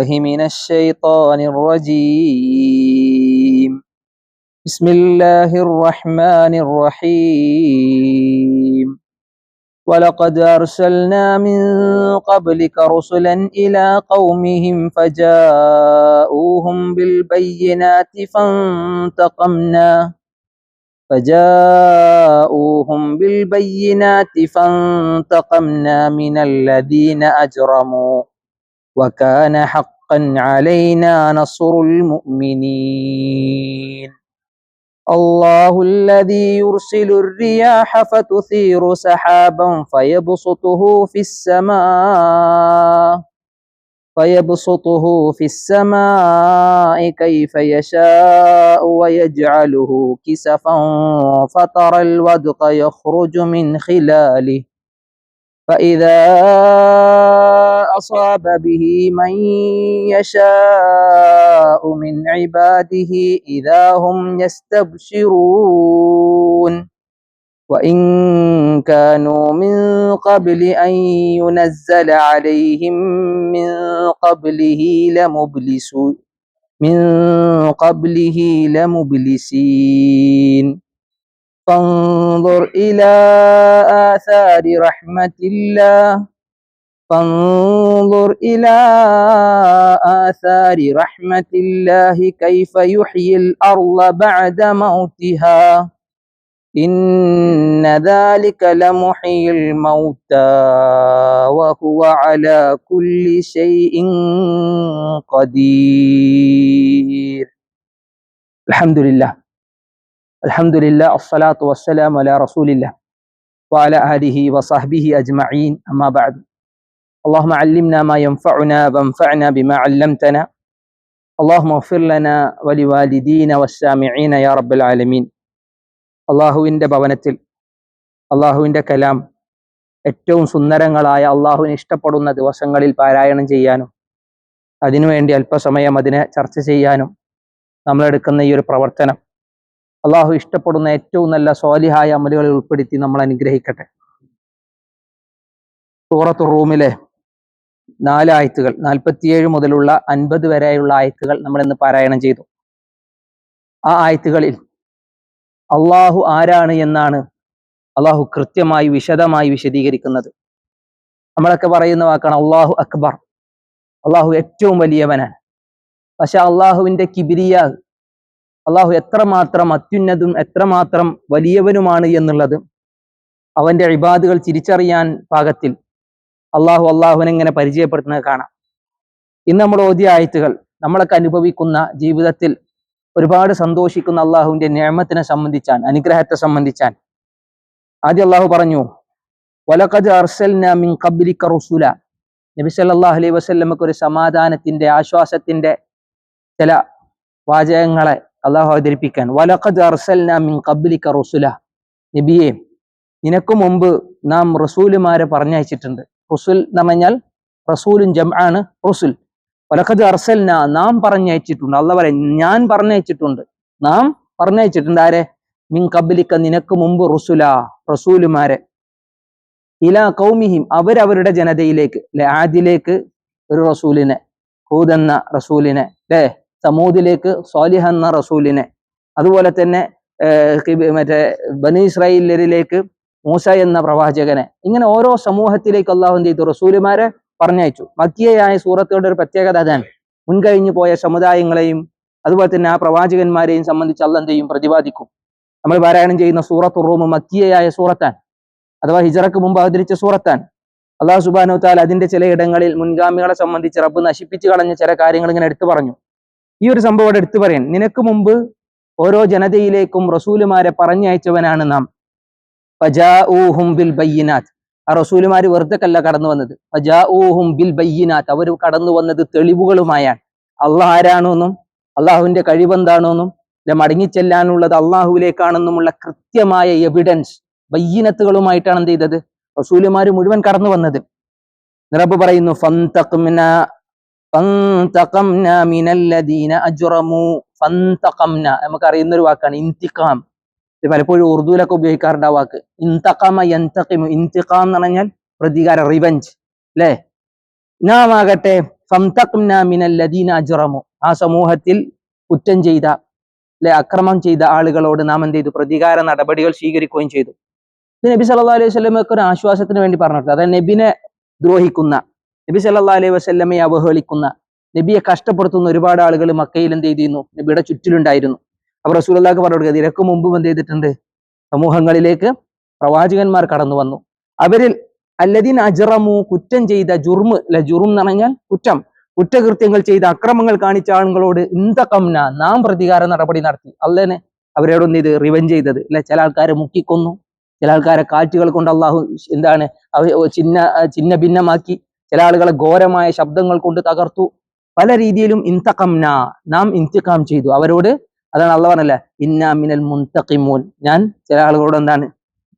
بالله من الشيطان الرجيم. بسم الله الرحمن الرحيم. ولقد أرسلنا من قبلك رسلا إلى قومهم فجاءوهم بالبينات فانتقمنا. فجاءوهم بالبينات فانتقمنا من الذين أجرموا. وكان حقا علينا نصر المؤمنين. الله الذي يرسل الرياح فتثير سحابا فيبسطه في السماء فيبسطه في السماء كيف يشاء ويجعله كسفا فترى الودق يخرج من خلاله. فإذا أصاب به من يشاء من عباده إذا هم يستبشرون. وإن كانوا من قبل أن ينزل عليهم من قبله لمبلسون من قبله لمبلسين. فانظر إلى آثار رحمة الله. فانظر إلى آثار رحمة الله كيف يحيي الأرض بعد موتها. إن ذلك لمحيي الموتى وهو على كل شيء قدير. الحمد لله. الحمد لله الصلاة والسلام على رسول الله وعلى آله وصحبه أجمعين. أما بعد. اللهم علمنا ما ينفعنا وانفعنا بما علمتنا اللهم اغفر لنا ولوالدينا والسامعين يا رب العالمين അള്ളാഹുവിൻ്റെ ഭവനത്തിൽ അള്ളാഹുവിൻ്റെ കലാം ഏറ്റവും സുന്ദരങ്ങളായ അള്ളാഹുവിന് ഇഷ്ടപ്പെടുന്ന ദിവസങ്ങളിൽ പാരായണം ചെയ്യാനും അതിനുവേണ്ടി അല്പസമയം അതിനെ ചർച്ച ചെയ്യാനും നമ്മളെടുക്കുന്ന ഈ ഒരു പ്രവർത്തനം അള്ളാഹു ഇഷ്ടപ്പെടുന്ന ഏറ്റവും നല്ല സ്വാലിഹായ അമലുകളിൽ ഉൾപ്പെടുത്തി നമ്മൾ അനുഗ്രഹിക്കട്ടെ സൂറത്ത് റൂമിലെ നാല് ആയത്തുകൾ നാൽപ്പത്തിയേഴ് മുതലുള്ള അൻപത് വരെയുള്ള ആയത്തുകൾ നമ്മൾ ഇന്ന് പാരായണം ചെയ്തു. ആ ആയത്തുകളിൽ അള്ളാഹു ആരാണ് എന്നാണ് അള്ളാഹു കൃത്യമായി വിശദമായി വിശദീകരിക്കുന്നത്. നമ്മളൊക്കെ പറയുന്ന വാക്കാണ് അള്ളാഹു അക്ബർ. അള്ളാഹു ഏറ്റവും വലിയവനാണ്. പക്ഷെ അള്ളാഹുവിന്റെ കിബിരിയ അള്ളാഹു എത്രമാത്രം അത്യുന്നതും എത്രമാത്രം വലിയവനുമാണ് എന്നുള്ളത് അവന്റെ ഇബാദുകൾ തിരിച്ചറിയാൻ പാകത്തിൽ അള്ളാഹു അള്ളാഹുവിനെ ഇങ്ങനെ പരിചയപ്പെടുത്തുന്നത് കാണാം. ഇന്ന് നമ്മൾ ഓതിയ ആയത്തുകൾ നമ്മളൊക്കെ അനുഭവിക്കുന്ന ജീവിതത്തിൽ ഒരുപാട് സന്തോഷിക്കുന്ന അള്ളാഹുവിന്റെ നിയമത്തിനെ സംബന്ധിച്ചാൻ അനുഗ്രഹത്തെ സംബന്ധിച്ചാൻ ആദ്യം അള്ളാഹു പറഞ്ഞു വലഖദ് മിൻ റുസുല. നബി സല്ലല്ലാഹു അലൈഹി വസല്ലമക്ക് ഒരു സമാധാനത്തിന്റെ ആശ്വാസത്തിന്റെ ചില വാചകങ്ങളെ അള്ളാഹു അവതരിപ്പിക്കാൻ വലഖദ് അർസൽന മിൻ റുസുല. നബിയെ നിനക്ക് മുമ്പ് നാം റസൂലുമാരെ പറഞ്ഞയച്ചിട്ടുണ്ട്. റുസുൽ എന്ന് പറഞ്ഞാൽ റസൂലും ജംആണ് റുസുൽ. വലഖദ് അർസൽന നാം പറഞ്ഞയച്ചിട്ടുണ്ട്. അല്ല പറയാൻ ഞാൻ പറഞ്ഞയച്ചിട്ടുണ്ട്. നാം പറഞ്ഞയച്ചിട്ടുണ്ട് ആരെ? മിൻ കബലിക്ക നിനക്ക് മുമ്പ് റുസുല റസൂലുമാരെ. ഇല കൗമിഹിം അവരവരുടെ ജനതയിലേക്ക് അല്ലെ ആദിലേക്ക് ഒരു റസൂലിനെ ഹൂദ് റസൂലിനെ അല്ലേ സമൂദിലേക്ക് സ്വാലിഹ എന്ന റസൂലിനെ. അതുപോലെ തന്നെ മറ്റേ ബനി ഇസ്രായേലരിലേക്ക് മൂസ എന്ന പ്രവാചകനെ. ഇങ്ങനെ ഓരോ സമൂഹത്തിലേക്ക് അള്ളാഹു എന്ത് ചെയ്തു? റസൂലുമാരെ പറഞ്ഞയച്ചു. മക്കിയായ സൂറത്തുകളുടെ ഒരു പ്രത്യേകത അതാണ്. മുൻകഴിഞ്ഞു പോയ സമുദായങ്ങളെയും അതുപോലെ തന്നെ ആ പ്രവാചകന്മാരെയും സംബന്ധിച്ച് അല്ല എന്ത് പ്രതിപാദിക്കും. നമ്മൾ പാരായണം ചെയ്യുന്ന സൂറത്ത് റൂം മക്കിയായ സൂറത്താൻ അഥവാ ഹിജറക്ക് മുമ്പ് അവതരിച്ച സൂറത്താൻ അള്ളാഹു സുബാനു താൽ അതിന്റെ ചില ഇടങ്ങളിൽ മുൻഗാമികളെ സംബന്ധിച്ച് റബ്ബ് നശിപ്പിച്ചു കളഞ്ഞ ചില കാര്യങ്ങൾ ഇങ്ങനെ എടുത്തു പറഞ്ഞു. ഈ ഒരു സംഭവം എടുത്തു പറയാൻ നിനക്ക് മുമ്പ് ഓരോ ജനതയിലേക്കും റസൂലുമാരെ പറഞ്ഞയച്ചവനാണ് നാം. ബിൽ ബയ്യനാത്ത്. ആ റസൂലുമാര് വെറുതെ കല്ല കടന്നു വന്നത്. ഫജാഊഹും ബിൽ ബയ്യനാത്ത്. അവർ കടന്നു വന്നത് തെളിവുകളുമായാണ്. അള്ളാഹ് ആരാണോന്നും അള്ളാഹുവിന്റെ കഴിവെന്താണോന്നും അല്ലെ മടങ്ങിച്ചെല്ലാനുള്ളത് അള്ളാഹുവിലേക്കാണെന്നുമുള്ള കൃത്യമായ എവിഡൻസ് ബയ്യനത്തുകളുമായിട്ടാണ് എന്ത് ചെയ്തത്? റസൂലുമാര് മുഴുവൻ കടന്നു വന്നത്. നിറപ്പ് പറയുന്നു നമുക്ക് അറിയുന്ന ഒരു വാക്കാണ് ഇന്തിക്കാം പലപ്പോഴും ഉറുദുവിലൊക്കെ ഉപയോഗിക്കാറുണ്ട് ആ വാക്ക്. ഇന്തഖമ യന്തഖിമു ഇന്തിഖാം എന്ന് പറഞ്ഞാൽ പ്രതികാരം റിവഞ്ച് അല്ലേ? നാം ആകട്ടെ ആ സമൂഹത്തിൽ കുറ്റം ചെയ്ത അല്ലെ അക്രമം ചെയ്ത ആളുകളോട് നാം എന്ത് ചെയ്തു? പ്രതികാര നടപടികൾ സ്വീകരിക്കുകയും ചെയ്തു. ഇത് നബി സല്ലാ അലൈഹി വസ്ലമൊക്കെ ഒരു ആശ്വാസത്തിന് വേണ്ടി പറഞ്ഞിട്ടുണ്ട്. അതായത് നബിനെ ദ്രോഹിക്കുന്ന നബി സല്ലാ അലൈഹി വസ്ലമയെ അവഹേളിക്കുന്ന നബിയെ കഷ്ടപ്പെടുത്തുന്ന ഒരുപാട് ആളുകൾ മക്കയിൽ എന്ത് ചെയ്തിരുന്നു? നബിയുടെ ചുറ്റിലുണ്ടായിരുന്നു. അപ്പൊ റസൂലല്ലാക്ക് പറഞ്ഞു കൊടുക്കുക ഇതിനൊക്കെ മുമ്പും എന്ത് ചെയ്തിട്ടുണ്ട്? സമൂഹങ്ങളിലേക്ക് പ്രവാചകന്മാർ കടന്നു വന്നു. അവരിൽ അല്ലദീൻ അജ്റമു കുറ്റം ചെയ്ത ജുർമ് അല്ലെ ജുറും എന്ന് പറഞ്ഞാൽ കുറ്റം കുറ്റകൃത്യങ്ങൾ ചെയ്ത അക്രമങ്ങൾ കാണിച്ച ആളുകളോട് ഇന്തകംന നാം പ്രതികാര നടപടി നടത്തി. അല്ലേനെ അവരോടൊന്ന് ഇത് റിവെഞ്ച് ചെയ്തത്. അല്ലെ? ചില ആൾക്കാരെ മുക്കിക്കൊന്നു. ചില ആൾക്കാരെ കാറ്റുകൾ കൊണ്ട് അള്ളാഹു എന്താണ്? അവ ചിന്ന ചിന്ന ഭിന്നമാക്കി. ചില ആളുകളെ ഘോരമായ ശബ്ദങ്ങൾ കൊണ്ട് തകർത്തു. പല രീതിയിലും ഇന്തകംന നാം ഇന്തിക്കാം ചെയ്തു. അവരോട് അതാണ് അള്ള പറഞ്ഞല്ല? ഇന്നാമിനൽ മിനൽ മുന്തഖിമൂൻ ഞാൻ ചില ആളുകളോട് എന്താണ്?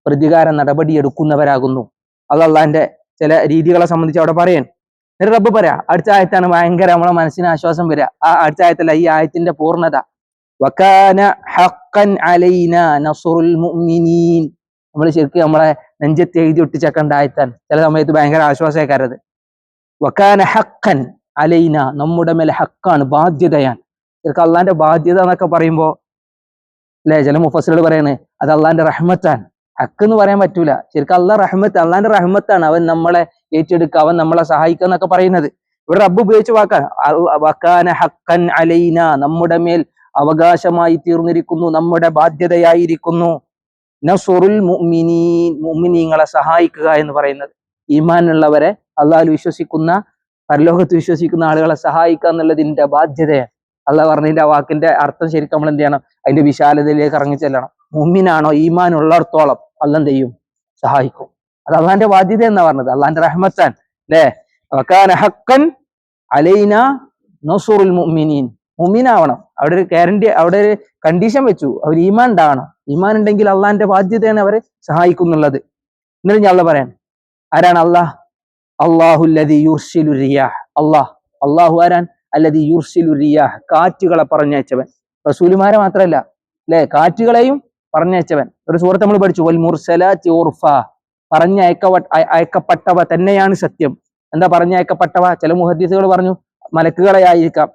പ്രതികാര നടപടി എടുക്കുന്നവരാകുന്നു. അത് അള്ളാന്റെ ചില രീതികളെ സംബന്ധിച്ച് അവിടെ പറയാൻ. എന്നിട്ട് റബ്ബ് പറയാ അടുത്ത ആയത്താണ് ഭയങ്കര നമ്മളെ മനസ്സിന് ആശ്വാസം വരിക ആ അടുത്ത ആയത്തല്ല ഈ ആയത്തിന്റെ പൂർണത. നമ്മൾ ശരിക്കും നമ്മളെ നെഞ്ചത്ത് എഴുതി ഒട്ടിച്ചേക്കേണ്ട ആയത്താണ്. ചില സമയത്ത് ഭയങ്കര ആശ്വാസക്കാരത്. വക്കാന ഹക്കൻ അലൈന. നമ്മുടെ മേലെ ഹക്കാണ് ബാധ്യതയാണ്. ശരിക്കും അള്ളാന്റെ ബാധ്യത എന്നൊക്കെ പറയുമ്പോ അല്ലെ ചില മുഫസിലോട് പറയണേ അത് അള്ളാന്റെ റഹ്മത്താണ്. ഹക്ക് എന്ന് പറയാൻ പറ്റൂല. ശരിക്കും അള്ളാഹ് റഹ്മത്ത് അള്ളാന്റെ റഹ്മത്താണ് അവൻ നമ്മളെ ഏറ്റെടുക്കുക അവൻ നമ്മളെ സഹായിക്കുക എന്നൊക്കെ പറയുന്നത്. ഇവിടെ റബ്ബ് ഉപയോഗിച്ച വാക്കാണ്. ഹക്കൻ അലൈന നമ്മുടെ മേൽ അവകാശമായി തീർന്നിരിക്കുന്നു നമ്മുടെ ബാധ്യതയായിരിക്കുന്നു. നസുറുൽ മുഅ്മിനീൻ മുഅ്മിനീങ്ങളെ സഹായിക്കുക എന്ന് പറയുന്നത്. ഈമാനുള്ളവരെ അള്ളാഹിൽ വിശ്വസിക്കുന്ന പരലോകത്ത് വിശ്വസിക്കുന്ന ആളുകളെ സഹായിക്കുക എന്നുള്ളതിന്റെ ബാധ്യതയാണ്. അള്ളാഹ് പറഞ്ഞതിന്റെ ആ വാക്കിന്റെ അർത്ഥം ശരിക്കും നമ്മൾ എന്ത് ചെയ്യണം? അതിന്റെ വിശാലതയിലേക്ക് ഇറങ്ങി ചെല്ലണം. മുമ്മിനാണോ ഈമാൻ ഉള്ളിടത്തോളം അല്ല എന്ത് ചെയ്യും? സഹായിക്കും. അത് അള്ളാന്റെ ബാധ്യത എന്നാ പറഞ്ഞത്? അള്ളാന്റെ റഹ്മത്താൻ അല്ലേ? ഹക്കൻ അലൈന നസുറുൽ മുഅ്മിനീൻ. മുഅ്മിനാവണം. അവിടെ ഒരു ഗ്യാരണ്ടി അവിടെ ഒരു കണ്ടീഷൻ വെച്ചു. അവർ ഈമാൻ ഉണ്ടാവണം ഈമാൻ ഉണ്ടെങ്കിൽ അള്ളാന്റെ ബാധ്യതയാണ് അവരെ സഹായിക്കുന്നുള്ളത് എന്നിട്ട് ഞാൻ അള്ള പറയാൻ ആരാണ് അള്ളാഹ്? അള്ളാഹുല്ലതി റിയാഹ്. അള്ളാഹ്. അള്ളാഹു ആരാൻ അല്ലതി യുർസിലു റിയാഹ് കാറ്റുകളെ പറഞ്ഞയച്ചവൻ. റസൂലുമാരെ മാത്രമല്ല അല്ലെ? കാറ്റുകളെയും പറഞ്ഞയച്ചവൻ. ഒരു സുഹൃത്ത് നമ്മൾ പഠിച്ചു വൽ മുർസലാത്തി പറഞ്ഞയക്കവ അയക്കപ്പെട്ടവ തന്നെയാണ് സത്യം. എന്താ പറഞ്ഞയക്കപ്പെട്ടവ? ചില മുഹദ്ദീസുകൾ പറഞ്ഞു മലക്കുകളെ ആയിരിക്കാം.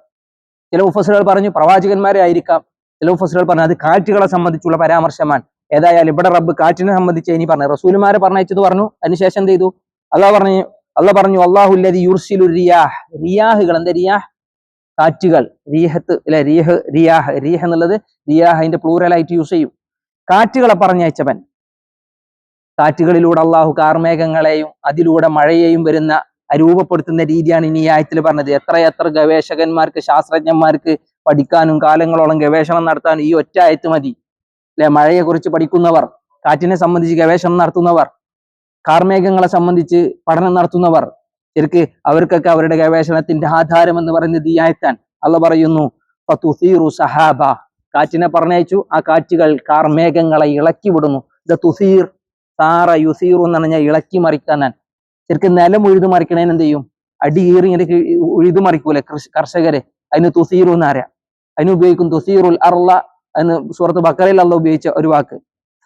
ചില ഉഫസറുകൾ പറഞ്ഞു പ്രവാചകന്മാരെ ആയിരിക്കാം. ചില ഉഫസറുകൾ പറഞ്ഞു അത് കാറ്റുകളെ സംബന്ധിച്ചുള്ള പരാമർശമാണ്. ഏതായാലും ഇവിടെ റബ്ബ് കാറ്റിനെ സംബന്ധിച്ച് ഇനി പറഞ്ഞു. റസൂലുമാരെ പറഞ്ഞയച്ചത് പറഞ്ഞു അതിനുശേഷം എന്ത് ചെയ്തു? അള്ളാഹ് പറഞ്ഞു അള്ളാഹ് പറഞ്ഞു അള്ളാഹുല്ലതി യുർസിലു റിയാഹ്. റിയാഹുകൾ എന്താ റിയാഹ്? കാറ്റുകൾ റീഹത്ത് അല്ലെ റീഹ് റിയാഹ് റീഹ് എന്നുള്ളത് റിയാഹ് അതിന്റെ പ്ലൂറലായിട്ട് യൂസ് ചെയ്യും. കാറ്റുകളെ പറഞ്ഞയച്ചവൻ. കാറ്റുകളിലൂടെ അള്ളാഹു കാർമേഘങ്ങളെയും അതിലൂടെ മഴയെയും വരുന്ന രൂപപ്പെടുത്തുന്ന രീതിയാണ് ഇനി ഈ ആയത്തിൽ പറഞ്ഞത്. എത്രയെത്ര എത്ര ഗവേഷകന്മാർക്ക് ശാസ്ത്രജ്ഞന്മാർക്ക് പഠിക്കാനും കാലങ്ങളോളം ഗവേഷണം നടത്താനും ഈ ഒറ്റ ആയത്ത് മതി. അല്ലെ മഴയെ കുറിച്ച് പഠിക്കുന്നവർ കാറ്റിനെ സംബന്ധിച്ച് ഗവേഷണം നടത്തുന്നവർ കാർമേഘങ്ങളെ സംബന്ധിച്ച് പഠനം നടത്തുന്നവർ ശരിക്ക് അവർക്കൊക്കെ അവരുടെ ഗവേഷണത്തിന്റെ ആധാരം എന്ന് പറയുന്നത് ദിയായത്താൻ അള്ള പറയുന്നു സഹാബ. കാറ്റിനെ പറഞ്ഞയച്ചു ആ കാറ്റുകൾ കാർമേഘങ്ങളെ ഇളക്കി വിടുന്നു. തുസീർ സാറ യുസീറു എന്ന് പറഞ്ഞാൽ ഇളക്കി മറിക്കാനാൻ ശരിക്കും നിലം ഉഴുതു മറിക്കണേന് എന്ത് ചെയ്യും? അടി കീറി ഇങ്ങനെ ഉഴുതു മറിക്കൂലെ കർഷകരെ? അതിന് തുസീറു എന്ന് അറിയാം അതിന് ഉപയോഗിക്കും തുസീറുൽ അർള എന്ന് സുഹൃത്ത് ബക്കറയിൽ അല്ല ഉപയോഗിച്ച ഒരു വാക്ക്.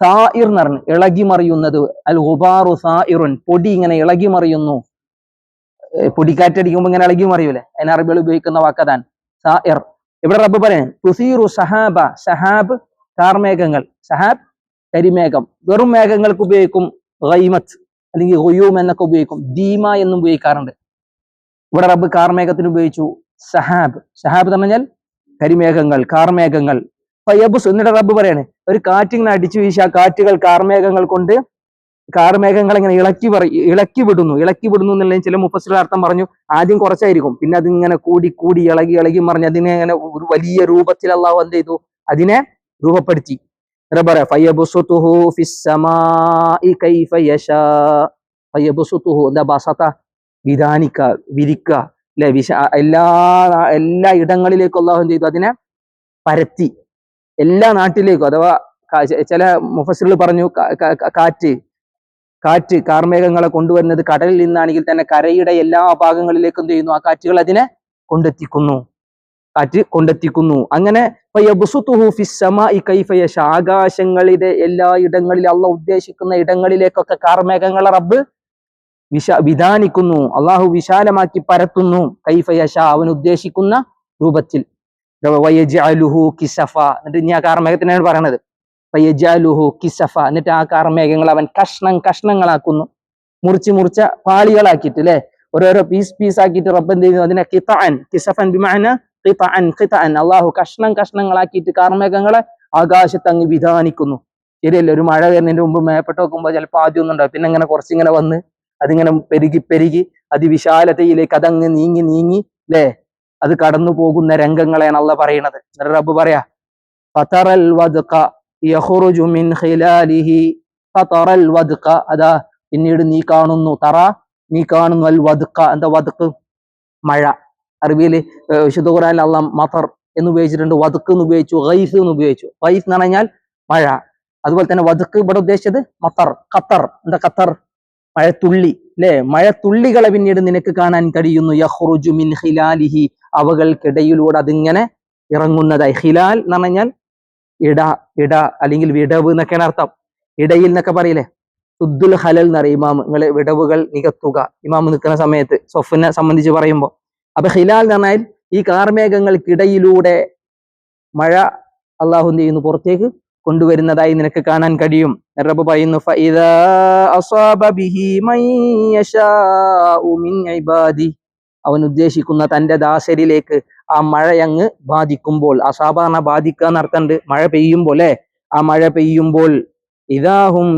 സായിർ എന്ന് പറഞ്ഞു ഇളകി മറിയുന്നത് അൽ ഉബാറു സായിറുൻ പൊടി ഇങ്ങനെ ഇളകി മറിയുന്നു. പൊടിക്കാറ്റടിക്കുമ്പോൾ ഇങ്ങനെ ഇളകി അറിയൂലേ? അതിന് അറബികൾ ഉപയോഗിക്കുന്ന വാക്കതാൻ സായർ ഇവിടെ റബ്ബ് പറയാൻ തുസീറു കാർമേഘങ്ങൾ. സഹാബ് കരിമേഘം. വെറും മേഘങ്ങൾക്ക് ഉപയോഗിക്കും ഗൈമത്ത് അല്ലെങ്കിൽ ഗുയൂം എന്നൊക്കെ ഉപയോഗിക്കും. ദീമ എന്നും ഉപയോഗിക്കാറുണ്ട്. ഇവിടെ റബ്ബ് കാർമേഘത്തിന് ഉപയോഗിച്ചു സഹാബ്. സഹാബ് എന്ന് പറഞ്ഞാൽ കരിമേഘങ്ങൾ കാർമേഘങ്ങൾ. ഫയബുസ് എന്നിട്ട് റബ്ബ് പറയാണ് ഒരു കാറ്റിങ്ങനെ അടിച്ചു വീശി കാറ്റുകൾ കാർമേഘങ്ങൾ കൊണ്ട് കാർമേഘങ്ങൾ ഇങ്ങനെ ഇളക്കി പറ ഇളക്കി വിടുന്നു. ഇളക്കി വിടുന്നു എന്നുള്ളതിന് ചില മുപ്പസ്റ്റർ അർത്ഥം പറഞ്ഞു ആദ്യം കുറച്ചായിരിക്കും. പിന്നെ അതിങ്ങനെ കൂടി കൂടി ഇളകി ഇളകി മറിഞ്ഞ് അതിനെ ഇങ്ങനെ ഒരു വലിയ രൂപത്തിൽ അള്ളാഹു എന്ത് ചെയ്തു? അതിനെ രൂപപ്പെടുത്തി. വിധാനിക്ക വിരിക്ക അല്ലെ? വിശ എല്ലാ എല്ലാ ഇടങ്ങളിലേക്കും അള്ളാഹു എന്ത് ചെയ്തു? അതിനെ പരത്തി. എല്ലാ നാട്ടിലേക്കും അഥവാ ചില മുഫസിലുകൾ പറഞ്ഞു കാറ്റ് കാറ്റ് കാർമേഘങ്ങളെ കൊണ്ടുവരുന്നത് കടലിൽ നിന്നാണെങ്കിൽ തന്നെ കരയുടെ എല്ലാ ഭാഗങ്ങളിലേക്കും ചെയ്യുന്നു. ആ കാറ്റുകൾ അതിനെ കൊണ്ടെത്തിക്കുന്നു. കാറ്റ് കൊണ്ടെത്തിക്കുന്നു. അങ്ങനെ. ആകാശങ്ങളിലെ എല്ലാ ഇടങ്ങളിലും അള്ള ഉദ്ദേശിക്കുന്ന ഇടങ്ങളിലേക്കൊക്കെ കാർമേഘങ്ങളെ റബ്ബ് വിശ വിധാനിക്കുന്നു. അള്ളാഹു വിശാലമാക്കി പരത്തുന്നു. കൈഫയഷ അവൻ ഉദ്ദേശിക്കുന്ന രൂപത്തിൽ. എന്നിട്ട് ആ കാർമേഘത്തിനാണ് പറയണത് വയജഅലുഹു കിസഫ. എന്നിട്ട് ആ കാർമേഘങ്ങൾ അവൻ കഷ്ണം കഷ്ണങ്ങളാക്കുന്നു. മുറിച്ച് മുറിച്ച പാളികളാക്കിയിട്ട് അല്ലെ ഓരോരോ പീസ് പീസ് ആക്കിയിട്ട് റബ്ബ് എന്ത് ചെയ്യുന്നു? അതിനെ കിതാൻ കിസഫൻ ബിമാന കിതാൻ കിതാൻ അള്ളാഹു കഷ്ണം കഷ്ണങ്ങളാക്കിയിട്ട് കാർമേഘങ്ങളെ ആകാശത്ത് അങ്ങ് വിധാനിക്കുന്നു. ശരിയല്ലേ? ഒരു മഴ വരുന്നതിന്റെ മുമ്പ് മേപ്പെട്ട് നോക്കുമ്പോൾ ചിലപ്പോൾ ആദ്യം ഒന്നും ഉണ്ടാവും പിന്നെ ഇങ്ങനെ കുറച്ചിങ്ങനെ വന്ന് അതിങ്ങനെ പെരുകി പെരുകി അതിവിശാലതയിലേക്ക് അതങ്ങ് നീങ്ങി നീങ്ങി അല്ലേ അത് കടന്നു പോകുന്ന രംഗങ്ങളെയാണ് അള്ള പറയണത് റബ്ബ് പറയാ ഫതറൽ യഖ്റുജു മിൻ ഖിലാലിഹി ഫതറൽ വദ്ഖ. അതാ പിന്നീട് നീ കാണുന്നു തറ നീ കാണുന്നു അൽ വദ്ഖ. എന്താ വദ്ക് മഴ. അറബിയിൽ വിശുദ്ധ ഖുർആനിൽ അള്ളാഹ് മതർ എന്ന് ഉപയോഗിച്ചിട്ടുണ്ട്. വദ്ക് എന്ന് ഉപയോഗിച്ചു ഗൈസ് എന്ന് ഉപയോഗിച്ചു. ഗൈസ് എന്ന് പറഞ്ഞാൽ മഴ. അതുപോലെ തന്നെ വദ്ക് ഇവിടെ ഉദ്ദേശിച്ചത് മത്തർ ഖത്തർ. എന്താ ഖത്തർ? മഴത്തുള്ളി അല്ലെ മഴത്തുള്ളികളെ പിന്നീട് നിനക്ക് കാണാൻ കഴിയുന്നു. യഹ്റുജു മിൻ ഖിലാലിഹി. അവകൾക്കിടയിലൂടെ അതിങ്ങനെ ഇറങ്ങുന്നതായി. ഹിലാൽ എന്ന് പറഞ്ഞാൽ ഇട ഇട അല്ലെങ്കിൽ വിടവ് എന്നൊക്കെയാണ് അർത്ഥം. ഇടയിൽ എന്നൊക്കെ പറയില്ലേ? സുദ്ദുൽ ഹലൽ എന്ന് ഇമാമ്. ഇമാം നിങ്ങൾ വിടവുകൾ നികത്തുക. ഇമാം നിൽക്കുന്ന സമയത്ത് സൊഫിനെ സംബന്ധിച്ച് പറയുമ്പോൾ അപ്പൊ ഹിലാൽ എന്ന് പറഞ്ഞാൽ ഈ കാർമേഘങ്ങൾക്കിടയിലൂടെ മഴ അള്ളാഹു എന്ത് ചെയ്യുന്നു? പുറത്തേക്ക് കൊണ്ടുവരുന്നതായി നിനക്ക് കാണാൻ കഴിയും. റബ്ബ് പറയുന്നു അവൻ ഉദ്ദേശിക്കുന്ന തന്റെ ദാസരിലേക്ക് ആ മഴയങ്ങ് ബാധിക്കുമ്പോൾ അസാധാരണ ബാധിക്കുക എന്നർത്ഥമുണ്ട് മഴ പെയ്യുമ്പോൾ അല്ലെ? ആ മഴ പെയ്യുമ്പോൾ ഇതാഹും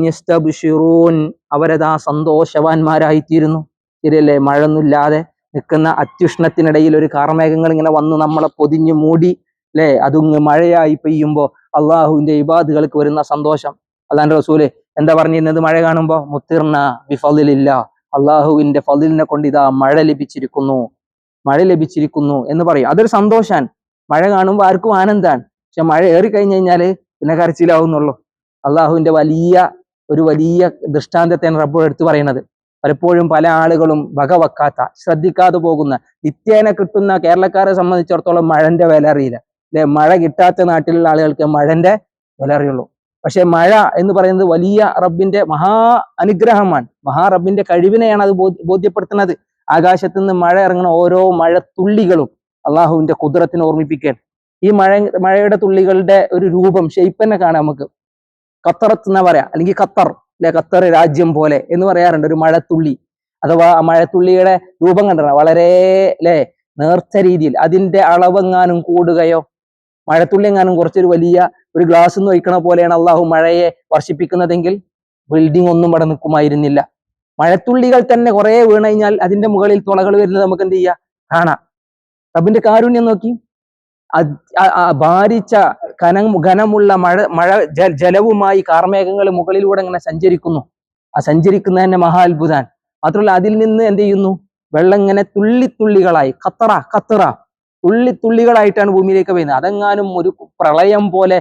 അവരതാ സന്തോഷവാന്മാരായിത്തീരുന്നു. ശരിയല്ലേ? മഴയൊന്നുമില്ലാതെ നിൽക്കുന്ന അത്യുഷ്ണത്തിനിടയിൽ ഒരു കാർമേഘങ്ങൾ ഇങ്ങനെ വന്ന് നമ്മളെ പൊതിഞ്ഞു മൂടി അല്ലേ? അതുങ്ങ് മഴയായി പെയ്യുമ്പോൾ അള്ളാഹുവിന്റെ ഇബാദുകൾക്ക് വരുന്ന സന്തോഷം. അല്ലാണ്ട് റസൂൽ എന്താ പറഞ്ഞിരുന്നത്? മഴ കാണുമ്പോ മുത്തിർണ ബിഫലില്ല അള്ളാഹുവിന്റെ ഫലിലിനെ കൊണ്ട് ഇതാ മഴ ലഭിച്ചിരിക്കുന്നു. മഴ ലഭിച്ചിരിക്കുന്നു എന്ന് പറയും. അതൊരു സന്തോഷാണ് മഴ കാണുമ്പോൾ ആർക്കും ആനന്ദാണ് പക്ഷെ മഴ ഏറി കഴിഞ്ഞു കഴിഞ്ഞാൽ പിന്നെ കരച്ചിലാവുന്നുള്ളൂ. അള്ളാഹുവിന്റെ വലിയ ഒരു വലിയ ദൃഷ്ടാന്തത്തെയാണ് റബ്ബ് എടുത്തു പറയുന്നത്. പലപ്പോഴും പല ആളുകളും വകവെക്കാത്ത ശ്രദ്ധിക്കാതെ പോകുന്ന നിത്യേന കിട്ടുന്ന കേരളക്കാരെ സംബന്ധിച്ചിടത്തോളം മഴന്റെ വില അറിയില്ല. അല്ലെ? മഴ കിട്ടാത്ത നാട്ടിലുള്ള ആളുകൾക്ക് മഴന്റെ വില അറിയുള്ളൂ. പക്ഷെ മഴ എന്ന് പറയുന്നത് വലിയ റബ്ബിന്റെ മഹാ അനുഗ്രഹമാണ്. മഹാ റബ്ബിന്റെ കഴിവിനെയാണ് അത് ബോധ്യപ്പെടുത്തുന്നത്. ആകാശത്ത് നിന്ന് മഴ ഇറങ്ങുന്ന ഓരോ മഴ തുള്ളികളും അള്ളാഹുവിന്റെ കുതിരത്തിനെ ഓർമ്മിപ്പിക്കാൻ ഈ മഴ മഴയുടെ തുള്ളികളുടെ ഒരു രൂപം ഷെയ്പ്പ് തന്നെ കാണാം നമുക്ക്. ഖത്തറത്ത് എന്നാ പറയാ? അല്ലെങ്കിൽ ഖത്തർ അല്ലെ? ഖത്തർ രാജ്യം പോലെ എന്ന് പറയാറുണ്ട്. ഒരു മഴത്തുള്ളി. അഥവാ ആ മഴത്തുള്ളിയുടെ രൂപം കണ്ടോ? വളരെ അല്ലെ? നേർച്ച രീതിയിൽ. അതിന്റെ അളവെങ്ങാനും കൂടുകയോ മഴത്തുള്ളി എങ്ങാനും കുറച്ചൊരു വലിയ ഒരു ഗ്ലാസ് എന്ന് വയ്ക്കണ പോലെയാണ് അള്ളാഹു മഴയെ വർഷിപ്പിക്കുന്നതെങ്കിൽ ബിൽഡിംഗ് ഒന്നും ഇവിടെ നിൽക്കുമായിരുന്നില്ല. മഴത്തുള്ളികൾ തന്നെ കുറെ വീണ് കഴിഞ്ഞാൽ അതിന്റെ മുകളിൽ തുളകൾ വരുന്നത് നമുക്ക് എന്ത് ചെയ്യാം? കാണാം. റബ്ബിന്റെ കാരുണ്യം നോക്കി. ഭാരിച്ച കന ഘനമുള്ള മഴ മഴ ജലവുമായി കാർമേഘങ്ങൾ മുകളിലൂടെ ഇങ്ങനെ സഞ്ചരിക്കുന്നു. ആ സഞ്ചരിക്കുന്ന തന്നെ മഹാത്ഭുതാൻ മാത്രമല്ല അതിൽ നിന്ന് എന്ത് ചെയ്യുന്നു? വെള്ളം ഇങ്ങനെ തുള്ളിത്തുള്ളികളായി കത്തറ കത്തറ. തുള്ളിത്തുള്ളികളായിട്ടാണ് ഭൂമിയിലേക്ക് വരുന്നത് അതെങ്ങാനും ഒരു പ്രളയം പോലെ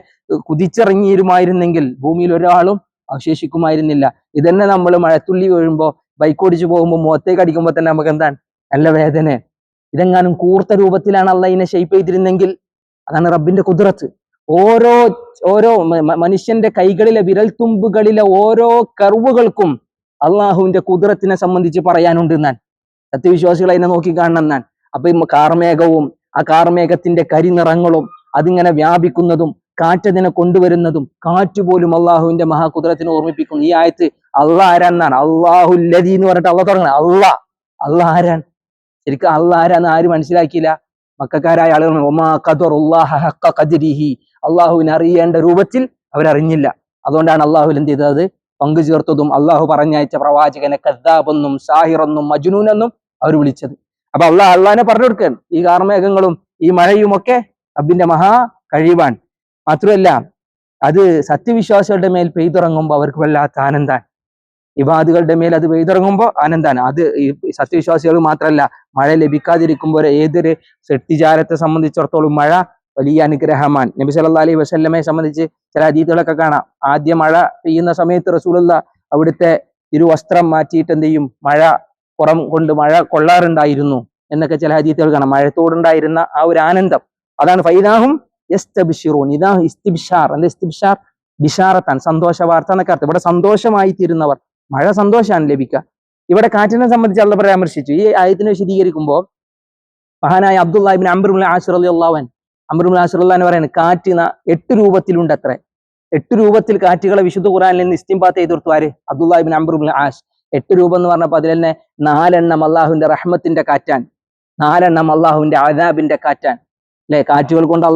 കുതിച്ചിറങ്ങിയിരുമായിരുന്നെങ്കിൽ ഭൂമിയിൽ ഒരാളും അവശേഷിക്കുമായിരുന്നില്ല. ഇതന്നെ നമ്മൾ മഴത്തുള്ളി വീഴുമ്പോൾ ബൈക്ക് ഓടിച്ചു പോകുമ്പോൾ മുഖത്തേക്ക് അടിക്കുമ്പോൾ തന്നെ നമുക്ക് എന്താണ് നല്ല വേദന. ഇതെങ്ങാനും കൂർത്ത രൂപത്തിലാണ് അല്ല ഇതിനെ ഷെയ്പ്പ് ചെയ്തിരുന്നെങ്കിൽ അതാണ് റബ്ബിന്റെ കുതിരത്ത്. ഓരോ ഓരോ മനുഷ്യന്റെ കൈകളിലെ വിരൽത്തുമ്പുകളിലെ ഓരോ കർവുകൾക്കും അള്ളാഹുവിന്റെ കുതിരത്തിനെ സംബന്ധിച്ച് പറയാനുണ്ട് ഞാൻ സത്യവിശ്വാസികൾ അതിനെ നോക്കി കാണണം ഞാൻ അപ്പൊ കാർമേഘവും ആ കാർമേഘത്തിന്റെ കരിനിറങ്ങളും അതിങ്ങനെ വ്യാപിക്കുന്നതും കാറ്റതിനെ കൊണ്ടുവരുന്നതും കാറ്റ് പോലും അള്ളാഹുവിന്റെ മഹാകുദ്രത്തിനെ ഓർമ്മിപ്പിക്കുന്നു. ഈ ആയത്ത് അള്ളാഹ് ആരാന്നാണ്? അള്ളാഹുല്ലതി എന്ന് പറഞ്ഞിട്ട് അള്ളാഹ് തുടങ്ങണം. അള്ളാഹ് അള്ളാഹ് ആരാൻ ശരിക്കും അള്ളാഹ് ആരാന്ന് ആരും മനസ്സിലാക്കിയില്ല. മക്കാരായ ആളുകൾ അള്ളാഹുവിനെ അറിയേണ്ട രൂപത്തിൽ അവരറിഞ്ഞില്ല. അതുകൊണ്ടാണ് അള്ളാഹുൽ എന്ത് ചെയ്തത്? പങ്കു ചേർത്തതും അള്ളാഹു പറഞ്ഞയച്ച പ്രവാചകനെ കദ്ദാബെന്നും സാഹിറെന്നും മജ്നൂനെന്നും അവർ വിളിച്ചത്. അപ്പൊ അള്ളാഹ് അള്ളാഹിനെ പറഞ്ഞു കൊടുക്കാൻ ഈ കാർമേഘങ്ങളും ഈ മഴയുമൊക്കെ അബിന്റെ മഹാ കഴിവാൻ മാത്രമല്ല അത് സത്യവിശ്വാസികളുടെ മേൽ പെയ്തിറങ്ങുമ്പോൾ അവർക്ക് വല്ലാത്ത ആനന്ദാണ്. വിവാദികളുടെ മേൽ അത് പെയ്തിറങ്ങുമ്പോൾ ആനന്ദാണ്. അത് ഈ സത്യവിശ്വാസികൾ മാത്രമല്ല മഴ ലഭിക്കാതിരിക്കുമ്പോൾ ഏതൊരു സെട്ടിചാരത്തെ സംബന്ധിച്ചിടത്തോളം മഴ വലിയ അനുഗ്രഹമാണ്. നബി സല്ലാ അലൈഹി വസല്ലമയെ സംബന്ധിച്ച് ചില അതീതികളൊക്കെ കാണാം. ആദ്യ മഴ പെയ്യുന്ന സമയത്ത് റസൂലുള്ള അവിടുത്തെ തിരുവസ്ത്രം മാറ്റിയിട്ട് എന്ത് ചെയ്യും? മഴ പുറം കൊണ്ട് മഴ കൊള്ളാറുണ്ടായിരുന്നു എന്നൊക്കെ ചില ഹദീത്തുകൾ കാണാം. മഴത്തോടുണ്ടായിരുന്ന ആ ഒരു ആനന്ദം. അതാണ് ഫൈദാഹും യസ്തബിഷിറൂൻ ഇതാ ഇസ്തിബിഷാർ. അല്ലെ ഇസ്തിബിഷാർ? ബിഷാറത്താൻ സന്തോഷ വാർത്ത എന്നൊക്കെ അർത്ഥം. ഇവിടെ സന്തോഷമായി തീരുന്നവർ. മഴ സന്തോഷമാണ് ലഭിക്കുക. ഇവിടെ കാറ്റിനെ സംബന്ധിച്ച് അള്ള പരാമർശിച്ചു. ഈ ആയത്തിനെ വിശദീകരിക്കുമ്പോൾ മഹാനായ അബ്ദുല്ലാഹിബിൻ അംബറുൽ ആഷിർ അലി അള്ളാഹൻ അംബറുൽ ആഷിർ എന്ന് പറയുന്നത് കാറ്റ് എട്ട് രൂപത്തിലുണ്ട് അത്ര എട്ട് രൂപത്തിൽ കാറ്റുകളെ വിശുദ്ധ ഖുറാനിൽ നിന്ന് ഇസ്തിംബാത്ത് ചെയ്തെടുത്തു ആര്? അബ്ദുല്ലാഹിബിൻ അംബറുൽ ആഷ് എട്ട് രൂപം എന്ന് പറഞ്ഞപ്പോൾ അതിൽ തന്നെ നാലെണ്ണം അള്ളാഹുവിന്റെ റഹ്മത്തിന്റെ കാറ്റാൻ. നാലെണ്ണം അള്ളാഹുവിന്റെ അദാബിന്റെ കാറ്റാൻ. അല്ലെ? കാറ്റുകൾ കൊണ്ട്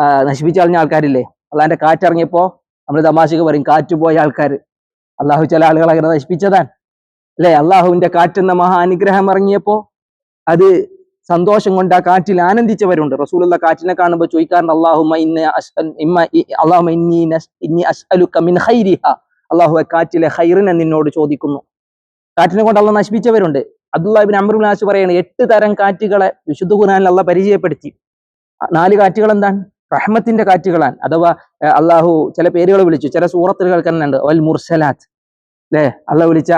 നശിപ്പിച്ച കളഞ്ഞ ആൾക്കാരില്ലേ? അള്ളാഹിന്റെ കാറ്റിറങ്ങിയപ്പോ നമ്മൾ തമാശക്ക് പറയും കാറ്റ് പോയ ആൾക്കാർ അള്ളാഹു ചില ആളുകൾ അങ്ങനെ നശിപ്പിച്ചതാണ്. അല്ലെ? അള്ളാഹുവിന്റെ കാറ്റെന്ന മഹാ അനുഗ്രഹം ഇറങ്ങിയപ്പോ അത് സന്തോഷം കൊണ്ട് ആ കാറ്റിൽ ആനന്ദിച്ചവരുണ്ട്. റസൂലുള്ള കാറ്റിനെ കാണുമ്പോൾ ചോദിക്കാറുണ്ട് അള്ളാഹുമ നസ്- അള്ളാഹു കാറ്റിലെ ഹൈറിനെ നിന്നോട് ചോദിക്കുന്നു. കാറ്റിനെ കൊണ്ട് അള്ളാഹ് നശിപ്പിച്ചവരുണ്ട്. അബ്ദുല്ലാഹിബിൻ അമറുൽ ആസ് പറയുന്നത് എട്ട് തരം കാറ്റുകളെ വിശുദ്ധ ഖുർആനിൽ അള്ളാഹ് പരിചയപ്പെടുത്തി. നാല് കാറ്റുകൾ എന്താണ്? റഹ്മത്തിന്റെ കാറ്റുകളാൻ അഥവാ അള്ളാഹു ചില പേരുകൾ വിളിച്ചു ചില സൂറത്തുകൾ കണ്ടുണ്ട് വൽ മുർസലാത്ത് അല്ലേ അള്ളാഹ് വിളിച്ച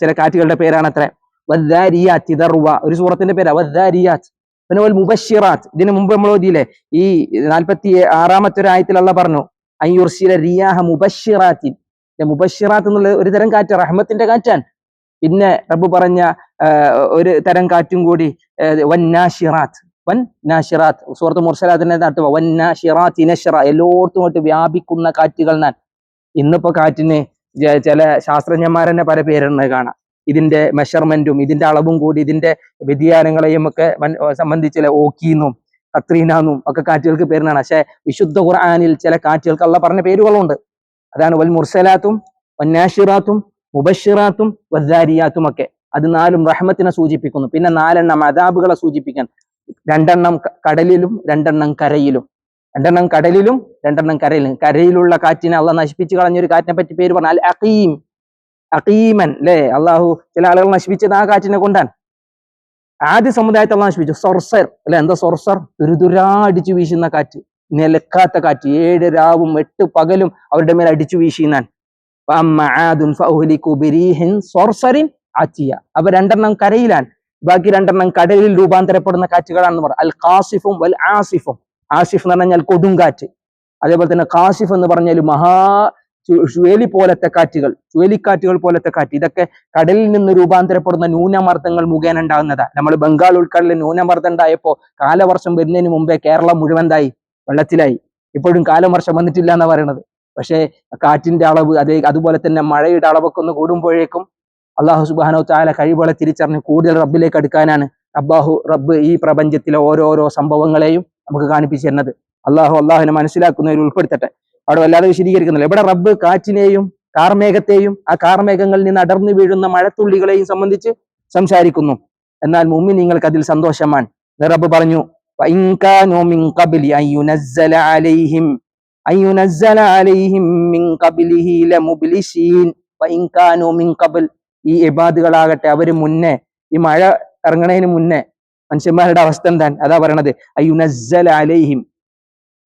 ചില കാറ്റുകളുടെ പേരാണ് അത്ര വദ്ദാരിയാത്ത് ഇദർവ. ഒരു സൂറത്തിന്റെ പേരാ വദ്ദാരിയാത്ത് പിന്നെ വൽ മുബഷിറാത്ത് ഇതിന് മുമ്പ് നമ്മൾ ഓതിയില്ലേ? ഈ നാൽപ്പത്തി ആറാമത്തെ ഒരു ആയത്തിൽ അള്ള പറഞ്ഞു അയ്യുർസില റിയാഹ മുബഷിറാത്തിൻ മുബഷിറാത്ത് എന്നുള്ള ഒരു തരം കാറ്റ് റഹ്മത്തിന്റെ കാറ്റാൻ പിന്നെ റബ്ബ് പറഞ്ഞ ഒരു തരം കാറ്റും കൂടി വന്നാഷിറാത്ത് വൻ നാഷിറാത്ത് സുഹൃത്ത് മുർസലാത്തിന്റെ നടത്തുക വന്നാഷിറാത്ത് ഇനഷിറ എല്ലായിടത്തും കൊണ്ട് വ്യാപിക്കുന്ന കാറ്റുകൾ ഞാൻ ഇന്നിപ്പോ കാറ്റിന് ചില ശാസ്ത്രജ്ഞന്മാരെന്നെ പല പേരുണ്ട് കാണാം. ഇതിന്റെ മെഷർമെന്റും ഇതിന്റെ അളവും കൂടി ഇതിന്റെ വ്യതിയാനങ്ങളെയും ഒക്കെ സംബന്ധിച്ചില്ല സംബന്ധിച്ച് ഓക്കീന്നും കത്രീനാന്നും ഒക്കെ കാറ്റുകൾക്ക് പേരിനാണ് പക്ഷെ വിശുദ്ധ ഖുർആാനിൽ ചില കാറ്റുകൾക്ക് അള്ള പറഞ്ഞ പേരുകളുണ്ട്. അതാണ് വൽ മുർസലാത്തും വന്നാഷിറാത്തും മുബഷിറാത്തും വദ്ദാരിയാത്തും ഒക്കെ. അത് നാലും റഹ്മത്തിനെ സൂചിപ്പിക്കുന്നു. പിന്നെ നാലെണ്ണം അദാബുകളെ സൂചിപ്പിക്കാൻ. രണ്ടെണ്ണം കടലിലും രണ്ടെണ്ണം കരയിലും. രണ്ടെണ്ണം കടലിലും രണ്ടെണ്ണം കരയിലും. കരയിലുള്ള കാറ്റിനെ അള്ളാഹ് നശിപ്പിച്ചു കളഞ്ഞൊരു കാറ്റിനെ പറ്റി പേര് പറഞ്ഞാൽ അഖീം. അഖീമൻ അല്ലേ അള്ളാഹു ചില ആളുകൾ നശിപ്പിച്ചത് ആ കാറ്റിനെ കൊണ്ടാണ്. ആദ്യ സമുദായത്തെ അള്ളാഹ് നശിപ്പിച്ചു. സൊർസർ അല്ലെ എന്താ സൊർസർ? ദുരിതുരാ അടിച്ചു വീശുന്ന കാറ്റ് നിലക്കാത്ത കാറ്റ്. ഏഴ് രാവും എട്ട് പകലും അവരുടെ മേൽ അടിച്ചു വീശിനാൻ അവ രണ്ടെണ്ണം കരയിലാണ്. ബാക്കി രണ്ടെണ്ണം കടലിൽ രൂപാന്തരപ്പെടുന്ന കാറ്റുകളാണെന്ന് പറയും അൽ കാസിഫും വൽ ആസിഫും. ആസിഫ് എന്ന് പറഞ്ഞാൽ കൊടുങ്കാറ്റ് അതേപോലെ തന്നെ കാസിഫ് എന്ന് പറഞ്ഞാൽ മഹാ ചുഴലി പോലത്തെ കാറ്റുകൾ. ചുഴലിക്കാറ്റുകൾ പോലത്തെ കാറ്റ്. ഇതൊക്കെ കടലിൽ നിന്ന് രൂപാന്തരപ്പെടുന്ന ന്യൂനമർദ്ദങ്ങൾ മുഖേന ഉണ്ടാകുന്നതാ. നമ്മൾ ബംഗാൾ ഉൾക്കടലിൽ ന്യൂനമർദ്ദം ഉണ്ടായപ്പോ കാലവർഷം വരുന്നതിന് മുമ്പേ കേരളം മുഴുവൻ എന്തായി? വെള്ളത്തിലായി. ഇപ്പോഴും കാലവർഷം വന്നിട്ടില്ല എന്നാണ് പറയുന്നത് പക്ഷേ കാറ്റിന്റെ അളവ് അതേ അതുപോലെ തന്നെ മഴയുടെ അളവൊക്കെ ഒന്ന് കൂടുമ്പോഴേക്കും അള്ളാഹു സുബാനോ താല കഴിവുകളെ തിരിച്ചറിഞ്ഞ് കൂടുതൽ റബ്ബിലേക്ക് അടുക്കാനാണ് അബ്ബാഹു റബ്ബ് ഈ പ്രപഞ്ചത്തിലെ ഓരോരോ സംഭവങ്ങളെയും നമുക്ക് കാണിപ്പിച്ചു തരുന്നത്. അള്ളാഹു അള്ളാഹുവിനെ മനസ്സിലാക്കുന്നവർ ഉൾപ്പെടുത്തട്ടെ. അവിടെ വല്ലാതെ വിശദീകരിക്കുന്നില്ല. ഇവിടെ റബ്ബ് കാറ്റിനെയും കാർമേഘത്തെയും ആ കാർമേഘങ്ങളിൽ നിന്ന് അടർന്നു വീഴുന്ന മഴത്തുള്ളികളെയും സംബന്ധിച്ച് സംസാരിക്കുന്നു. എന്നാൽ മുമ്പിൽ നിങ്ങൾക്ക് അതിൽ സന്തോഷമാണ് റബ്ബ് പറഞ്ഞു ഈ ഇബാദുകളാകട്ടെ അവർ മുന്നേ ഈ മഴ ഇറങ്ങണതിന് മുന്നേ മനുഷ്യന്മാരുടെ അവസ്ഥ എന്താണ്? അതാ പറയണത് അയുനസ്സൽ അലൈഹിം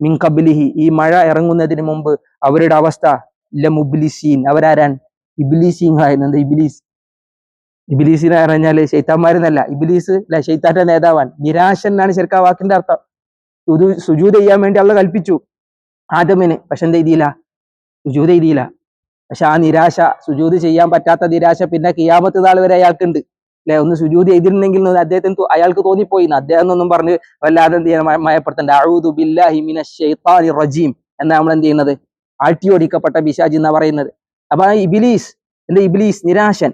മിൻ ഈ മഴ ഇറങ്ങുന്നതിന് മുമ്പ് അവരുടെ അവസ്ഥ ലമുബ്ലിസീൻ. അവരാരാൻ അവരാരാണ് ഇബിലീസിങ്ങളായിരുന്നത് ഇബിലീസ്? ഇബിലീസിനെ പറഞ്ഞാൽ ഷെയ്ത്താന്മാരെന്നല്ല ഇബിലീസ് അല്ലെ ശൈത്താന്റെ നേതാവാണ്. നിരാശ എന്നാണ് ശരിക്കും ആ വാക്കിന്റെ അർത്ഥം. സുജൂത് ചെയ്യാൻ വേണ്ടി അള്ള കൽപ്പിച്ചു. ആദമിന് പക്ഷെ എന്ത് ചെയ്തില്ല സുജൂത് ചെയ്തില്ല. പക്ഷെ ആ നിരാശ സുജൂദ് ചെയ്യാൻ പറ്റാത്ത നിരാശ പിന്നെ കിയാമത്ത് നാൾ വരെ അയാൾക്കുണ്ട്. അല്ലെ? ഒന്ന് സുജൂതി ചെയ്തിരുന്നെങ്കിൽ അദ്ദേഹത്തിന് അയാൾക്ക് തോന്നിപ്പോയി അദ്ദേഹം ഒന്നും പറഞ്ഞ് വല്ലാതെ എന്ത് ചെയ്യണം മയ- മയപ്പെടുത്തണ്ട. റജീം എന്നാ നമ്മൾ എന്ത് ചെയ്യുന്നത്? ആട്ടിയോടിക്കപ്പെട്ട ബിശാജി എന്നാ പറയുന്നത്. അപ്പൊ ആ ഇബിലീസ് എന്റെ ഇബിലീസ് നിരാശൻ.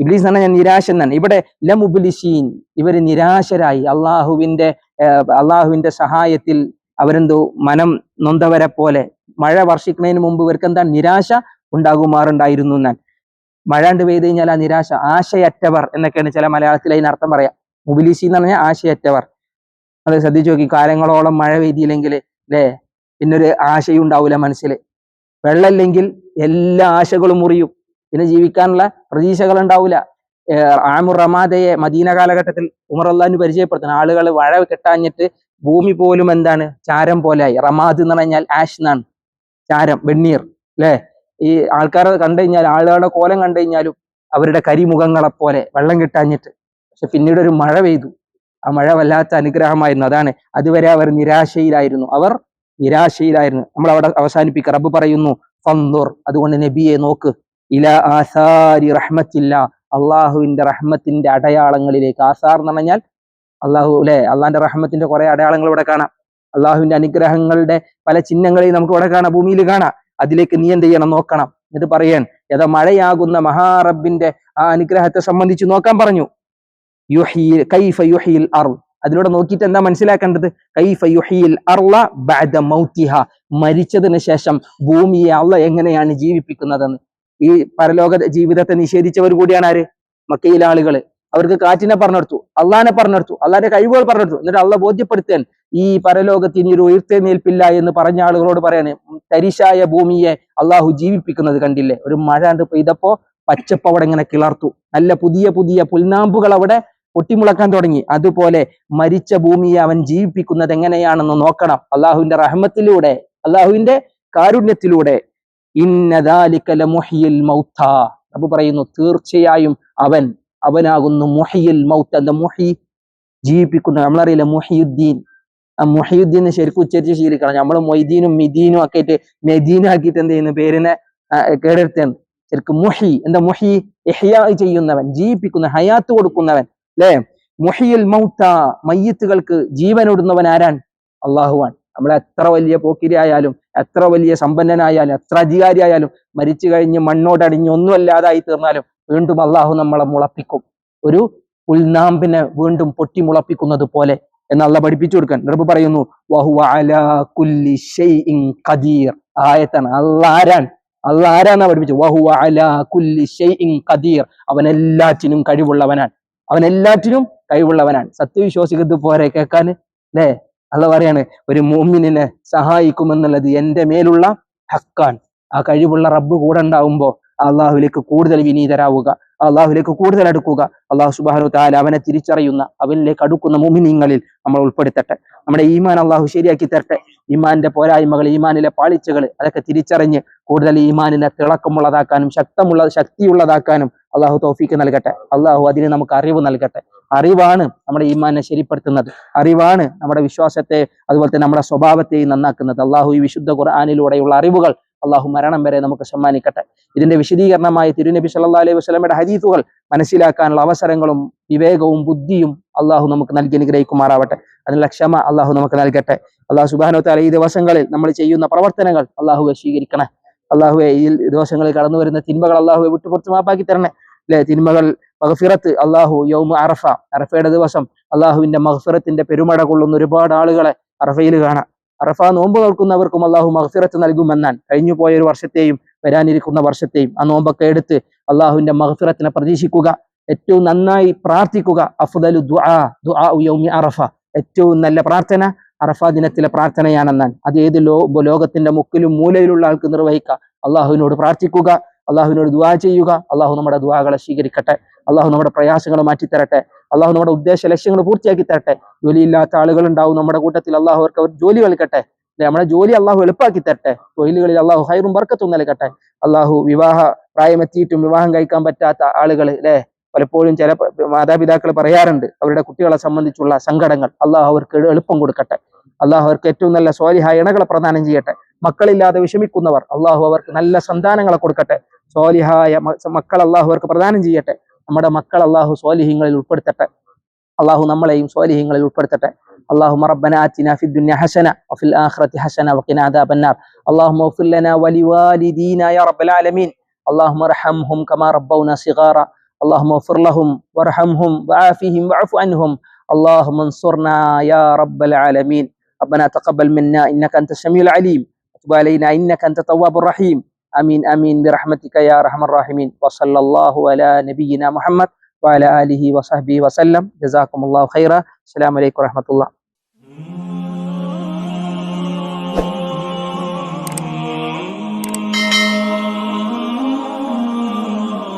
ഇബ്ലീസ് എന്ന് പറഞ്ഞാൽ നിരാശൻ എന്നാണ്. ഇവിടെ ലമുബിലിഷീൻ ഇവർ നിരാശരായി. അള്ളാഹുവിന്റെ അള്ളാഹുവിന്റെ സഹായത്തിൽ അവരെന്തോ മനം നൊന്തവരെ പോലെ മഴ വർഷിക്കുന്നതിന് മുമ്പ് ഇവർക്ക് എന്താ നിരാശ ഉണ്ടാകുമാറുണ്ടായിരുന്നു ഞാൻ മഴാണ്ട് പെയ്ത് കഴിഞ്ഞാൽ ആ നിരാശ ആശയറ്റവർ എന്നൊക്കെയാണ് ചില മലയാളത്തിൽ അതിന് അർത്ഥം പറയാം. മുബിലിസി എന്ന് പറഞ്ഞാൽ ആശയറ്റവർ. അത് ശ്രദ്ധിച്ചു നോക്കി കാലങ്ങളോളം മഴ പെയ്തില്ലെങ്കിൽ അല്ലേ പിന്നൊരു ആശയും ഉണ്ടാവില്ല മനസ്സിൽ വെള്ളമില്ലെങ്കിൽ എല്ലാ ആശകളും മുറിയും. പിന്നെ ജീവിക്കാനുള്ള പ്രതീക്ഷകൾ ഉണ്ടാവില്ല ആമുർ റമാദയെ മദീന കാലഘട്ടത്തിൽ ഉമർ പരിചയപ്പെടുത്തുന്ന ആളുകൾ വഴ കെട്ടാഞ്ഞിട്ട് ഭൂമി പോലും എന്താണ് ചാരം പോലെയായി റമാദ് എന്ന് പറഞ്ഞാൽ ആഷ് എന്നാണ്. ചാരം വെണ്ണീർ അല്ലേ ഈ ആൾക്കാരെ കണ്ടു കഴിഞ്ഞാൽ ആളുകളുടെ കോലം കണ്ടു കഴിഞ്ഞാലും അവരുടെ കരിമുഖങ്ങളെപ്പോലെ വെള്ളം കിട്ടാഞ്ഞിട്ട്. പക്ഷെ പിന്നീട് ഒരു മഴ പെയ്തു. ആ മഴ വല്ലാത്ത അനുഗ്രഹമായിരുന്നു. അതാണ് അതുവരെ അവർ നിരാശയിലായിരുന്നു. അവർ നിരാശയിലായിരുന്നു. നമ്മൾ അവിടെ അവസാനിപ്പിക്കുക റബ്ബ് പറയുന്നു ഫന്ദുർ. അതുകൊണ്ട് നബിയെ നോക്ക്. ഇല ആസാരി റഹ്മത്തില്ല. അള്ളാഹുവിന്റെ റഹ്മത്തിന്റെ അടയാളങ്ങളിലേക്ക്. ആസാർ എന്ന് പറഞ്ഞാൽ അള്ളാഹു അല്ലെ? അള്ളാഹിന്റെ റഹ്മത്തിന്റെ കുറെ അടയാളങ്ങൾ ഇവിടെ കാണാം. അള്ളാഹുവിന്റെ അനുഗ്രഹങ്ങളുടെ പല ചിഹ്നങ്ങളെയും നമുക്ക് ഇവിടെ കാണാം. ഭൂമിയിൽ കാണാം. അതിലേക്ക് നീ എന്ത് ചെയ്യണം? നോക്കണം. എന്നിട്ട് പറയാൻ ഏതാ മഴയാകുന്ന മഹാറബിന്റെ ആ അനുഗ്രഹത്തെ സംബന്ധിച്ച് നോക്കാൻ പറഞ്ഞു. കൈഫ യുഹീൽ അർ അതിലൂടെ നോക്കിയിട്ട് എന്താ മനസ്സിലാക്കേണ്ടത്? കൈഫ യുഹീൽ അർല ബഅദ മരിച്ചതിന് ശേഷം ഭൂമിയെ അള്ള എങ്ങനെയാണ് ജീവിപ്പിക്കുന്നതെന്ന്. ഈ പരലോക ജീവിതത്തെ നിഷേധിച്ചവർ കൂടിയാണ് ആര്? മക്കയിലെ അവർക്ക് കാറ്റിനെ പറഞ്ഞെടുത്തു അള്ളാനെ പറഞ്ഞെടുത്തു അള്ളാന്റെ കഴിവുകൾ പറഞ്ഞെടുത്തു എന്നിട്ട് അള്ള ബോധ്യപ്പെടുത്താൻ ഈ പരലോകത്ത് ഇനി ഒരു ഉയർത്തെഴുന്നേൽപ്പില്ല എന്ന് പറഞ്ഞ ആളുകളോട് പറയാണ് തരിശായ ഭൂമിയെ അള്ളാഹു ജീവിപ്പിക്കുന്നത് കണ്ടില്ലേ? ഒരു മഴ പെയ്തപ്പോ പച്ചപ്പ് അവിടെ ഇങ്ങനെ കിളർത്തു. നല്ല പുതിയ പുതിയ പുൽനാമ്പുകൾ അവിടെ പൊട്ടിമുളക്കാൻ തുടങ്ങി. അതുപോലെ മരിച്ച ഭൂമിയെ അവൻ ജീവിപ്പിക്കുന്നത് എങ്ങനെയാണെന്ന് നോക്കണം. അള്ളാഹുവിന്റെ റഹ്മത്തിലൂടെ അള്ളാഹുവിന്റെ കാരുണ്യത്തിലൂടെ. അപ്പൊ പറയുന്നു തീർച്ചയായും അവൻ അവനാകുന്നു മുഹിയിൽ മൗത്ത്. എന്താ മുഹി? ജീവിപ്പിക്കുന്ന നമ്മളറിയില്ല മുഹിയുദ്ദീൻ. ആ മുഹിയുദ്ദീൻ ശരിക്കും ഉച്ചരിച്ച് ശീലിക്കണം. നമ്മൾ മൊയ്തീനും മിദീനും ഒക്കെ ആയിട്ട് മെദീനും ആക്കിയിട്ട് എന്ത് ചെയ്യുന്നു? പേരിനെ കേടെടുത്താണ് ശരിക്കും മുഹി എന്താ മുഹി? എഹ്യാ ചെയ്യുന്നവൻ ജീവിപ്പിക്കുന്ന ഹയാത്ത് കൊടുക്കുന്നവൻ അല്ലേ? മുഹിയിൽ മൗത്ത മയ്യത്തുകൾക്ക് ജീവനൊടുന്നവൻ ആരാൻ അള്ളാഹുവാൻ നമ്മൾ എത്ര വലിയ പോക്കിരിയായാലും എത്ര വലിയ സമ്പന്നനായാലും എത്ര അധികാരി ആയാലും മരിച്ചു കഴിഞ്ഞ് മണ്ണോടടിഞ്ഞ് ഒന്നുമല്ലാതായി തീർന്നാലും വീണ്ടും അള്ളാഹു നമ്മളെ മുളപ്പിക്കും. ഒരു ഉൾനാമ്പിനെ വീണ്ടും പൊട്ടി മുളപ്പിക്കുന്നത് പോലെ എന്നുള്ള പഠിപ്പിച്ചു കൊടുക്കാൻ. നിർബ് പറയുന്നു ആയത്താണ്. അള്ളാരാൻ അള്ളാരാന്നാ പഠിപ്പിച്ചു വഹുവ അലാ കുല്ലി ഖദീർ. അവൻ എല്ലാറ്റിനും കഴിവുള്ളവനാണ്. അവൻ എല്ലാറ്റിനും കഴിവുള്ളവനാണ്. സത്യവിശ്വാസികത്ത് പോരെ കേൾക്കാൻ അല്ലേ അല്ല പറയാണ് ഒരു മോമിനെ സഹായിക്കുമെന്നുള്ളത് എന്റെ മേലുള്ള ഹക്കാണ്. ആ കഴിവുള്ള റബ്ബ് കൂടെ ഉണ്ടാവുമ്പോൾ അള്ളാഹുലേക്ക് കൂടുതൽ വിനീതരാവുക അള്ളാഹുലേക്ക് കൂടുതൽ അടുക്കുക അള്ളാഹു സുബാനു താല അവനെ തിരിച്ചറിയുന്ന അവനിലേക്ക് അടുക്കുന്ന മുമിനിങ്ങളിൽ നമ്മൾ ഉൾപ്പെടുത്തട്ടെ. നമ്മുടെ ഈമാൻ അള്ളാഹു ശരിയാക്കി തരട്ടെ. ഈമാന്റെ പോരായ്മകൾ ഈമാനിലെ പാളിച്ചകൾ അതൊക്കെ തിരിച്ചറിഞ്ഞ് കൂടുതൽ ഈമാനിനെ തിളക്കമുള്ളതാക്കാനും ശക്തമുള്ള ശക്തിയുള്ളതാക്കാനും അള്ളാഹു തോഫിക്ക് നൽകട്ടെ. അള്ളാഹു അതിന് നമുക്ക് അറിവ് നൽകട്ടെ. അറിവാണ് നമ്മുടെ ഈമാനെ ശരിപ്പെടുത്തുന്നത്. അറിവാണ് നമ്മുടെ വിശ്വാസത്തെ അതുപോലെ തന്നെ നമ്മുടെ സ്വഭാവത്തെയും നന്നാക്കുന്നത്. അള്ളാഹു ഈ വിശുദ്ധ ഖുർആാനിലൂടെയുള്ള അറിവുകൾ അള്ളാഹു മരണം വരെ നമുക്ക് സമ്മാനിക്കട്ടെ. ഇതിന്റെ വിശദീകരണമായി തിരുനബി സല്ലാ അലൈഹി വസ്ലമയുടെ ഹരീഫുകൾ മനസ്സിലാക്കാനുള്ള അവസരങ്ങളും വിവേകവും ബുദ്ധിയും അള്ളാഹു നമുക്ക് നൽകി അനുഗ്രഹിക്കുമാറാവട്ടെ. അതിനുള്ള ക്ഷമ അള്ളാഹു നമുക്ക് നൽകട്ടെ. അള്ളാഹു സുബാനോ താല ഈ ദിവസങ്ങളിൽ നമ്മൾ ചെയ്യുന്ന പ്രവർത്തനങ്ങൾ അള്ളാഹുവെ സ്വീകരിക്കണേ. അള്ളാഹുവെ ഈ ദിവസങ്ങളിൽ കടന്നു വരുന്ന തിന്മകൾ അള്ളാഹുവെ വിട്ടുപുറത്ത് മാപ്പാക്കി തരണേ. അല്ലെ തിന്മകൾ മഹഫിറത്ത് അള്ളാഹു യൗമ അറഫ അറഫയുടെ ദിവസം അള്ളാഹുവിന്റെ മഹഫിറത്തിന്റെ പെരുമട കൊള്ളുന്ന ഒരുപാട് ആളുകളെ അറഫയിൽ കാണാം. അറഫ നോമ്പ് നോക്കുന്നവർക്കും അള്ളാഹു മഹഫിറത്ത് നൽകുമെന്നാൻ കഴിഞ്ഞു പോയ ഒരു വർഷത്തെയും വരാനിരിക്കുന്ന വർഷത്തെയും ആ നോമ്പൊക്കെ എടുത്ത് അള്ളാഹുവിന്റെ മഹഫിറത്തിനെ പ്രതീക്ഷിക്കുക ഏറ്റവും നന്നായി പ്രാർത്ഥിക്കുക. അഫ്ദലു ദുആ ദുആ യൗമി അറഫ. ഏറ്റവും നല്ല പ്രാർത്ഥന അറഫ ദിനത്തിലെ പ്രാർത്ഥനയാണെന്നാൽ അത് ഏത് ലോ ലോകത്തിന്റെ മുക്കിലും മൂലയിലുള്ള ആൾക്ക് നിർവഹിക്കുക. അള്ളാഹുവിനോട് പ്രാർത്ഥിക്കുക. അള്ളാഹുവിനോട് ദുവാ ചെയ്യുക. അള്ളാഹു നമ്മുടെ ദുവാകളെ സ്വീകരിക്കട്ടെ. അള്ളാഹു നമ്മുടെ പ്രയാസങ്ങൾ മാറ്റിത്തരട്ടെ. അള്ളാഹു നമ്മുടെ ഉദ്ദേശ ലക്ഷ്യങ്ങൾ പൂർത്തിയാക്കി തരട്ടെ. ജോലിയില്ലാത്ത ആളുകൾ ഉണ്ടാവും നമ്മുടെ കൂട്ടത്തിൽ. അള്ളാഹു അവർക്ക് അവർ ജോലി കളിക്കട്ടെ നമ്മുടെ ജോലി അള്ളാഹു എളുപ്പാക്കി തരട്ടെ. തൊഴിലുകളിൽ അള്ളാഹു ഹൈറും ബർക്കത്തും നൽകട്ടെ. അള്ളാഹു വിവാഹ പ്രായമെത്തിയിട്ടും വിവാഹം കഴിക്കാൻ പറ്റാത്ത ആളുകൾ അല്ലെ പലപ്പോഴും ചില മാതാപിതാക്കൾ പറയാറുണ്ട്. അവരുടെ കുട്ടികളെ സംബന്ധിച്ചുള്ള സങ്കടങ്ങൾ. അള്ളാഹു അവർക്ക് എളുപ്പം കൊടുക്കട്ടെ. അള്ളാഹു അവർക്ക് ഏറ്റവും നല്ല സ്വാലിഹായ ഇണകളെ പ്രദാനം ചെയ്യട്ടെ. മക്കളില്ലാതെ വിഷമിക്കുന്നവർ അള്ളാഹു അവർക്ക് നല്ല സന്താനങ്ങളെ കൊടുക്കട്ടെ. സ്വാലിഹായ മക്കൾ അള്ളാഹു അവർക്ക് പ്രദാനം ചെയ്യട്ടെ നമ്മുടെ മക്കൾ അള്ളാഹു സ്വാലിഹ്യങ്ങളിൽ ഉൾപ്പെടുത്തട്ടെ അള്ളാഹു നമ്മളെയും സ്വാലിഹ്യങ്ങളിൽ ഉൾപ്പെടുത്തട്ടെ اللهم ربنا آتنا في الدنيا حسنة وفي الآخرة حسنة وقنا عذاب النار اللهم اغفر لنا ولوالدينا يا رب العالمين اللهم ارحمهم كما ربونا صغارا اللهم اغفر لهم وارحمهم وعافهم واعف عنهم اللهم انصرنا يا رب العالمين ربنا تقبل منا إنك أنت السميع العليم وتب علينا إنك أنت التواب الرحيم آمين آمين. برحمتك يا أرحم الراحمين. وصلى الله على نبينا محمد وعلى آله وصحبه وسلم. جزاكم الله خيرا. السلام عليكم ورحمة الله.